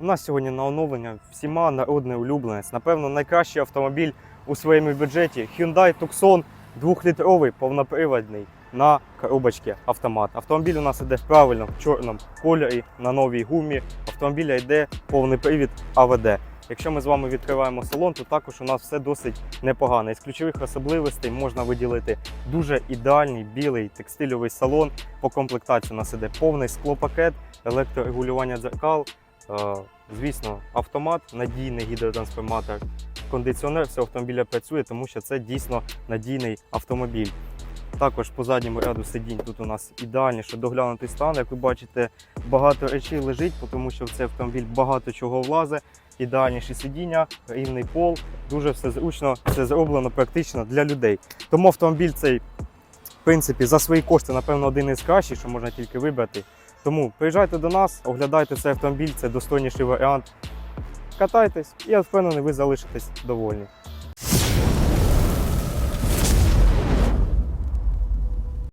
У нас сьогодні на оновлення всіма народний улюбленець. Напевно, найкращий автомобіль у своєму бюджеті Hyundai Tucson 2-літровий повноприводний на коробочці автомат. Автомобіль у нас іде в чорному кольорі на новій гумі. Автомобіля йде повний привід АВД. Якщо ми з вами відкриваємо салон, то також у нас все досить непогано. Із ключових особливостей можна виділити дуже ідеальний білий текстильовий салон. По комплектації у нас іде повний склопакет, електрорегулювання дзеркал. Е, Звісно, автомат, надійний гідротрансформатор, кондиціонер цього автомобіля працює, тому що це дійсно надійний автомобіль. Також по задньому ряду сидінь тут у нас ідеальніше доглянутий стан. Як ви бачите, багато речей лежить, тому що в цей автомобіль багато чого влазить. Ідеальніші сидіння, рівний пол, дуже все зручно, все зроблено практично для людей. Тому автомобіль цей, принципі, за свої кошти, напевно, один із кращих, що можна тільки вибрати. Тому приїжджайте до нас, оглядайте цей автомобіль, це достойніший варіант. Катайтесь, і я впевнений, ви залишитесь довольні.